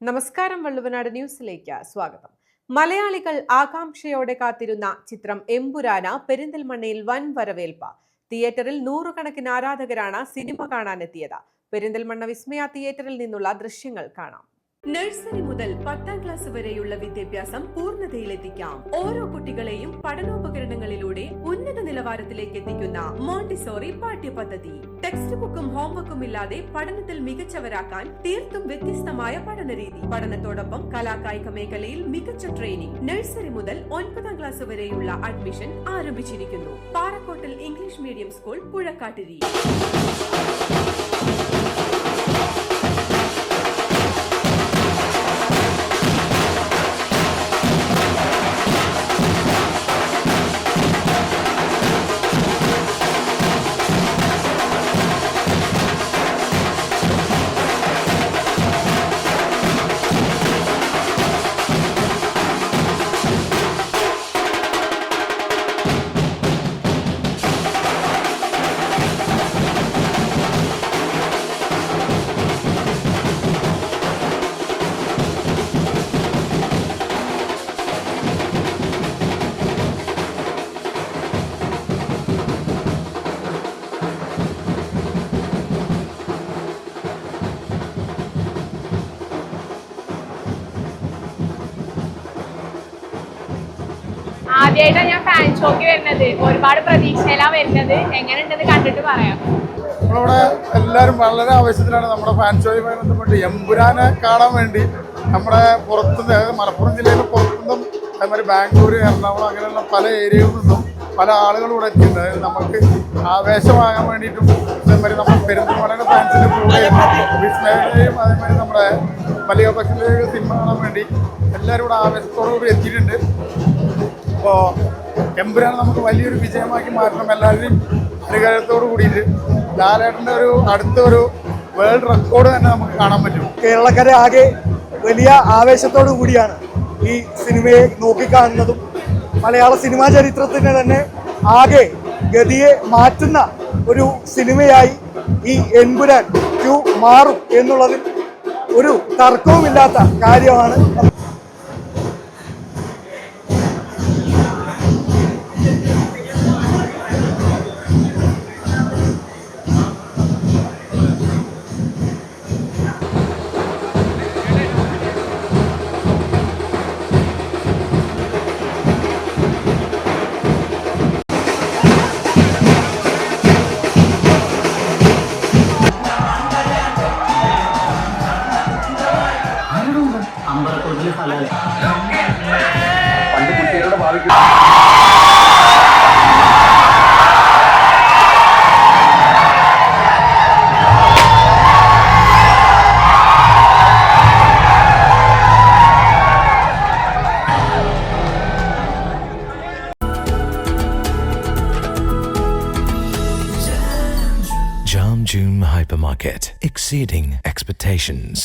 നമസ്കാരം വള്ളുവനാട് ന്യൂസിലേക്ക് സ്വാഗതം. മലയാളികൾ ആകാംക്ഷയോടെ കാത്തിരുന്ന ചിത്രം എമ്പുരാന പെരിന്തൽമണ്ണയിൽ വൻ വരവേൽപ്പ്. തിയേറ്ററിൽ നൂറുകണക്കിന് ആരാധകരാണ് സിനിമ കാണാനെത്തിയത്. പെരിന്തൽമണ്ണ വിസ്മയ തിയേറ്ററിൽ നിന്നുള്ള ദൃശ്യങ്ങൾ കാണാം. നഴ്സറി മുതൽ പത്താം ക്ലാസ് വരെയുള്ള വിദ്യാഭ്യാസം പൂർണതയിലെത്തിക്കാം. ഓരോ കുട്ടികളെയും പഠനോപകരണങ്ങളിലൂടെ ഉന്നത നിലവാരത്തിലേക്ക് എത്തിക്കുന്ന മോണ്ടിസോറി പാഠ്യപദ്ധതി. ടെക്സ്റ്റ് ബുക്കും ഹോംവർക്കും ഇല്ലാതെ പഠനത്തിൽ മികച്ചവരാക്കാൻ തീർത്തും വ്യത്യസ്തമായ പഠനരീതി. പഠനത്തോടൊപ്പം കലാകായിക മേഖലയിൽ മികച്ച ട്രെയിനിംഗ് നഴ്സറി മുതൽ ഒൻപതാം ക്ലാസ് വരെയുള്ള അഡ്മിഷൻ ആരംഭിച്ചിരിക്കുന്നു. പാറക്കോട്ടിൽ ഇംഗ്ലീഷ് മീഡിയം സ്കൂൾ പുഴക്കാട്ടിരി. ആദ്യമായിട്ടാണ് ഞാൻ ഫാൻ ഷോക്ക് വരുന്നത്. ഒരുപാട് പ്രതീക്ഷയിലാണ് വരുന്നത്. എങ്ങനെയുണ്ടെന്ന് കണ്ടിട്ട് പറയാം. നമ്മളിവിടെ എല്ലാവരും വളരെ ആവശ്യത്തിലാണ് നമ്മുടെ ഫാൻ ഷോയുമായി ബന്ധപ്പെട്ട് എമ്പുരാനെ കാണാൻ വേണ്ടി നമ്മുടെ പുറത്തുനിന്ന് അതായത് മലപ്പുറം ജില്ലയിൽ പുറത്തുനിന്നും അതേമാതിരി ബാംഗ്ലൂർ എറണാകുളം അങ്ങനെയുള്ള പല ഏരിയയിൽ നിന്നും പല ആളുകളും ഇവിടെ എത്തിയിട്ടുണ്ട്. നമുക്ക് ആവേശമാകാൻ വേണ്ടിയിട്ടും അതേമാതിരി നമ്മുടെ പെരുന്തൽമലയുടെ ഫാൻസിന്റെ കൂടെ വിസ്മയുടെയും അതേമാതിരി നമ്മുടെ വലിയ പക്ഷത്തിലേക്ക് സിനിമ കാണാൻ വേണ്ടി എല്ലാവരും ഇവിടെ ആവേശത്തോടു കൂടി എത്തിയിട്ടുണ്ട്. അപ്പോൾ എമ്പുരാൻ നമുക്ക് വലിയൊരു വിജയമാക്കി മാറ്റണം. എല്ലാവരുടെയും അനുഗ്രഹത്തോട് കൂടിയിട്ട് ലാലേട്ടന്റെ ഒരു അടുത്തൊരു വേൾഡ് റെക്കോർഡ് തന്നെ നമുക്ക് കാണാൻ പറ്റും. കേരളക്കാരെ ആകെ വലിയ ആവേശത്തോടു കൂടിയാണ് ഈ സിനിമയെ നോക്കിക്കാണുന്നതും. മലയാള സിനിമാ ചരിത്രത്തിന് തന്നെ ആകെ ഗതിയെ മാറ്റുന്ന ഒരു സിനിമയായി ഈ എൻപുരാൻ ക്യൂ മാറും എന്നുള്ളതിൽ ഒരു തർക്കവുമില്ലാത്ത കാര്യമാണ്. പണ്ട് കുട്ടികളുടെ ഭാവിക്ക് Jam Hypermarket, exceeding expectations.